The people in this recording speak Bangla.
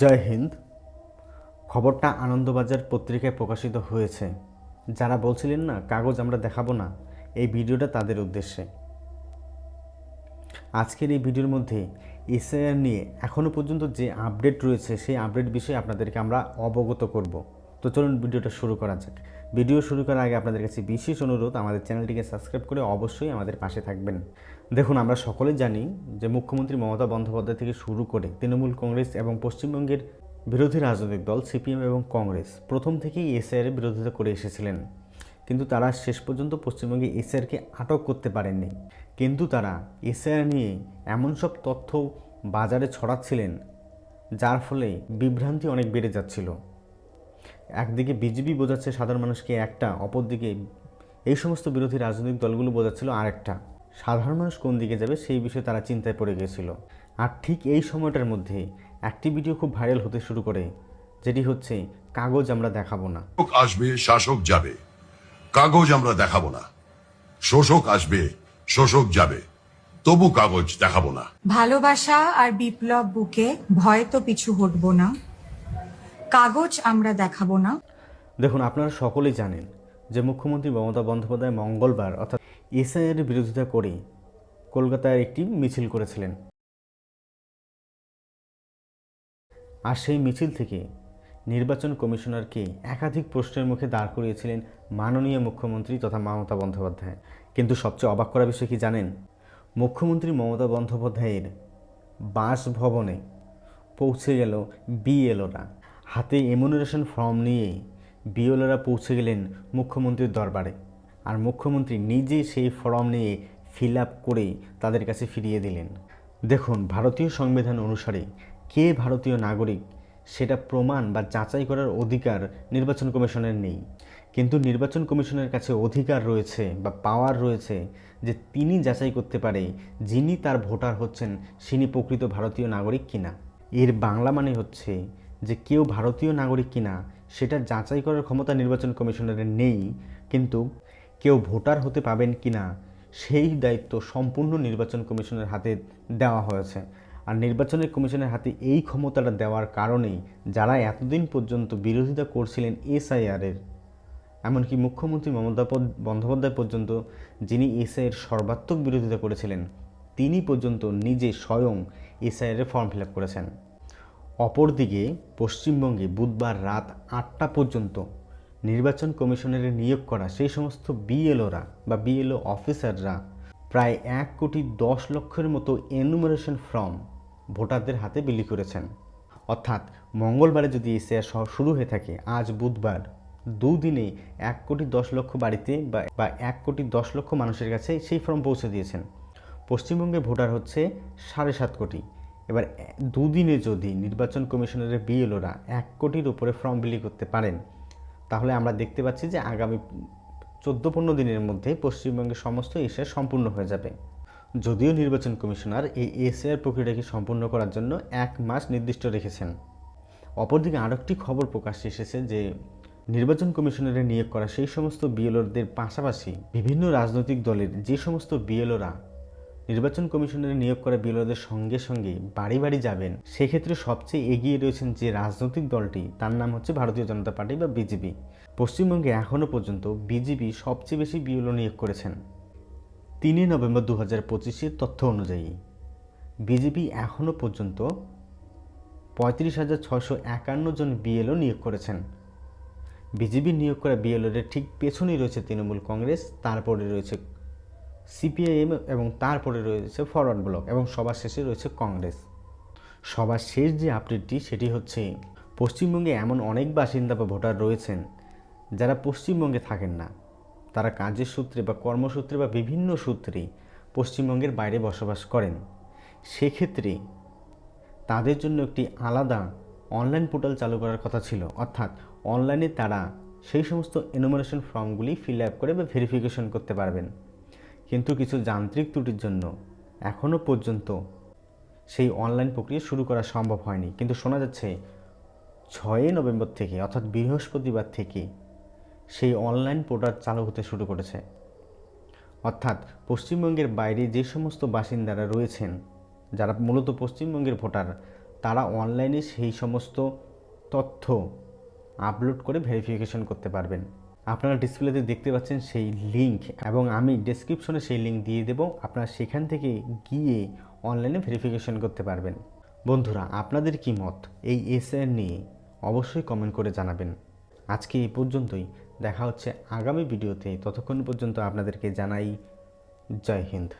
জয় হিন্দ। খবরটা আনন্দবাজার পত্রিকায় প্রকাশিত হয়েছে। যারা বলছিলেন না, কাগজ আমরা দেখাবো না, এই ভিডিওটা তাদের উদ্দেশ্যে। আজকের এই ভিডিওর মধ্যে এসআইআর নিয়ে এখনও পর্যন্ত যে আপডেট রয়েছে, সেই আপডেট বিষয়ে আপনাদেরকে আমরা অবগত করব। তো চলুন ভিডিওটা শুরু করা যাক। ভিডিও শুরু করার আগে আপনাদের কাছে বিশেষ অনুরোধ, আমাদের চ্যানেলটিকে সাবস্ক্রাইব করে অবশ্যই আমাদের পাশে থাকবেন। দেখুন, আমরা সকলেই জানি যে মুখ্যমন্ত্রী মমতা বন্দ্যোপাধ্যায় থেকে শুরু করে তৃণমূল কংগ্রেস এবং পশ্চিমবঙ্গের বিরোধী রাজনৈতিক দল, সিপিএম এবং কংগ্রেস প্রথম থেকেই এসআইআর বিরোধিতা করে এসেছিলেন। কিন্তু তারা শেষ পর্যন্ত পশ্চিমবঙ্গে এসআইআরকে আটক করতে পারেননি। কিন্তু তারা এসআইআর নিয়ে এমন সব তথ্য বাজারে ছড়াচ্ছিলেন, যার ফলে বিভ্রান্তি অনেক বেড়ে যাচ্ছিল। একদিকে বিজেপি বোঝাচ্ছে সাধারণ মানুষকে একটা অপরদিকে এই সমস্ত বিরোধী রাজনৈতিক দলগুলো বোঝাচ্ছিল আরেকটা। সাধারণ মানুষ কোন দিকে যাবে সেই বিষয়ে তারা চিন্তায় পড়ে গিয়েছিল আর ঠিক এই সময়টার মধ্যে একটি ভিডিও খুব ভাইরাল হতে শুরু করে যেটি হচ্ছে কাগজ আমরা দেখাবো না। আসবে শাসক যাবে। কাগজ আমরা দেখাবো না। শোষক আসবে শোষক যাবে। তবু কাগজ দেখাবো না। ভালোবাসা আর বিপ্লব বুকে ভয় তো পিছু হটবো না। কাগজ আমরা দেখাবো না। দেখুন, আপনারা সকলেই জানেন যে মুখ্যমন্ত্রী মমতা বন্দ্যোপাধ্যায় মঙ্গলবার, অর্থাৎ এসআইয়ের বিরোধিতা করে কলকাতায় একটি মিছিল করেছিলেন। আর সেই মিছিল থেকে নির্বাচন কমিশনারকে একাধিক প্রশ্নের মুখে দাঁড় করিয়েছিলেন মাননীয় মুখ্যমন্ত্রী তথা মমতা বন্দ্যোপাধ্যায়। কিন্তু সবচেয়ে অবাক করা বিষয় কি জানেন? মুখ্যমন্ত্রী মমতা বন্দ্যোপাধ্যায়ের বাসভবনে পৌঁছে গেল বিএলওরা। হাতে এমুনারেশন ফর্ম নিয়ে বিওলারা পৌঁছে গেলেন মুখ্যমন্ত্রীর দরবারে। আর মুখ্যমন্ত্রী নিজে সেই ফর্ম নিয়ে ফিল আপ করে তাদের কাছে ফিরিয়ে দিলেন। দেখুন, ভারতীয় সংবিধান অনুসারে কে ভারতীয় নাগরিক সেটা প্রমাণ বা যাচাই করার অধিকার নির্বাচন কমিশনের নেই। কিন্তু নির্বাচন কমিশনের কাছে অধিকার রয়েছে বা পাওয়ার রয়েছে যে তিনি যাচাই করতে পারে যিনি তার ভোটার হচ্ছেন তিনি প্রকৃত ভারতীয় নাগরিক কিনা। এর বাংলা মানে হচ্ছে যে কেউ ভারতীয় নাগরিক কিনা সেটা যাচাই করার ক্ষমতা নির্বাচন কমিশনের নেই, কিন্তু কেউ ভোটার হতে পাবেন কিনা, সেই দায়িত্ব সম্পূর্ণ নির্বাচন কমিশনের হাতে দেওয়া হয়েছে। আর নির্বাচনের কমিশনের হাতে এই ক্ষমতাটা দেওয়ার কারণেই যারা এতদিন পর্যন্ত বিরোধিতা করছিলেন এসআইআরের, এমনকি মুখ্যমন্ত্রী মমতা বন্দ্যোপাধ্যায় পর্যন্ত, যিনি এসআইয়ের সর্বাত্মক বিরোধিতা করেছিলেন, তিনি পর্যন্ত নিজে স্বয়ং এসআইআরের ফর্ম ফিল আপ করেছেন। অপরদিকে পশ্চিমবঙ্গে বুধবার রাত আটটা পর্যন্ত নির্বাচন কমিশনের নিয়োগ করা সেই সমস্ত বিএলওরা বা বিএলও অফিসাররা প্রায় এক কোটি দশ লক্ষের মতো এনুমারেশন ফর্ম ভোটারদের হাতে বিলি করেছেন। অর্থাৎ মঙ্গলবারে যদি এসআইআর সহ শুরু হয়ে থাকে, আজ বুধবার দুদিনে এক কোটি দশ লক্ষ বাড়িতে বা বা এক কোটি দশ লক্ষ মানুষের কাছে সেই ফর্ম পৌঁছে দিয়েছেন। পশ্চিমবঙ্গে ভোটার হচ্ছে সাড়ে সাত কোটি। এবার দুদিনে যদি নির্বাচন কমিশনের বিএলওরা এক কোটির উপরে ফর্ম বিলি করতে পারেন, তাহলে আমরা দেখতে পাচ্ছি যে আগামী চোদ্দ পনেরো দিনের মধ্যে পশ্চিমবঙ্গের সমস্ত এশিয়া সম্পূর্ণ হয়ে যাবে। যদিও নির্বাচন কমিশনার এই এসআইআর প্রক্রিয়াটাকে সম্পূর্ণ করার জন্য এক মাস নির্দিষ্ট রেখেছেন। অপরদিকে আরেকটি খবর প্রকাশ্যে এসেছে যে নির্বাচন কমিশনারে নিয়োগ করা সেই সমস্ত বিএলওদের পাশাপাশি বিভিন্ন রাজনৈতিক দলের যে সমস্ত বিএলওরা নির্বাচন কমিশনের নিয়োগ করা বিএলওদের সঙ্গে সঙ্গে বাড়ি বাড়ি যাবেন। সেক্ষেত্রে সবচেয়ে এগিয়ে রয়েছেন যে রাজনৈতিক দলটি, তার নাম হচ্ছে ভারতীয় জনতা পার্টি বা বিজেপি। পশ্চিমবঙ্গে এখনও পর্যন্ত বিজেপি সবচেয়ে বেশি বিএলও নিয়োগ করেছেন। তিনই নভেম্বর দু হাজার পঁচিশের তথ্য অনুযায়ী, বিজেপি এখনও পর্যন্ত পঁয়ত্রিশ হাজার ছশো একান্ন জন বিএলও নিয়োগ করেছেন। বিজেপি নিয়োগ করা বিএলওদের ঠিক পেছনেই রয়েছে তৃণমূল কংগ্রেস, তারপরে রয়েছে সিপিআইএম এবং তারপরে রয়েছে ফরওয়ার্ড ব্লক এবং সবার শেষে রয়েছে কংগ্রেস। সবার শেষ যে আপডেটটি সেটি হচ্ছে, পশ্চিমবঙ্গে এমন অনেক বাসিন্দা বা ভোটার রয়েছেন যারা পশ্চিমবঙ্গে থাকেন না। তারা কাজের সূত্রে বা কর্মসূত্রে বা বিভিন্ন সূত্রে পশ্চিমবঙ্গের বাইরে বসবাস করেন। সেক্ষেত্রে তাদের জন্য একটি আলাদা অনলাইন পোর্টাল চালু করার কথা ছিল। অর্থাৎ অনলাইনে তারা সেই সমস্ত এনোমিনেশন ফর্মগুলি ফিল আপ করে বা ভেরিফিকেশন করতে পারবেন। কিন্তু কিছু যান্ত্রিক ত্রুটির জন্য এখনও পর্যন্ত সেই অনলাইন প্রক্রিয়া শুরু করা সম্ভব হয়নি। কিন্তু শোনা যাচ্ছে, ছয়ই নভেম্বর থেকে অর্থাৎ বৃহস্পতিবার থেকে সেই অনলাইন পোর্টাল চালু হতে শুরু করেছে। অর্থাৎ পশ্চিমবঙ্গের বাইরে যে সমস্ত বাসিন্দারা রয়েছেন, যারা মূলত পশ্চিমবঙ্গের ভোটার, তারা অনলাইনে সেই সমস্ত তথ্য আপলোড করে ভেরিফিকেশন করতে পারবেন। আপনারা ডিসপ্লেতে দেখতে পাচ্ছেন সেই লিঙ্ক এবং আমি ডেসক্রিপশনে সেই লিঙ্ক দিয়ে দেব। আপনারা সেখান থেকে গিয়ে অনলাইনে ভেরিফিকেশন করতে পারবেন। বন্ধুরা, আপনাদের কি মত? এই এসআর নিয়ে অবশ্যই কমেন্ট করে জানাবেন। আজকে এই পর্যন্তই। দেখা হচ্ছে আগামী ভিডিওতে ততক্ষণ পর্যন্ত আপনাদেরকে জানাই জয় হিন্দ।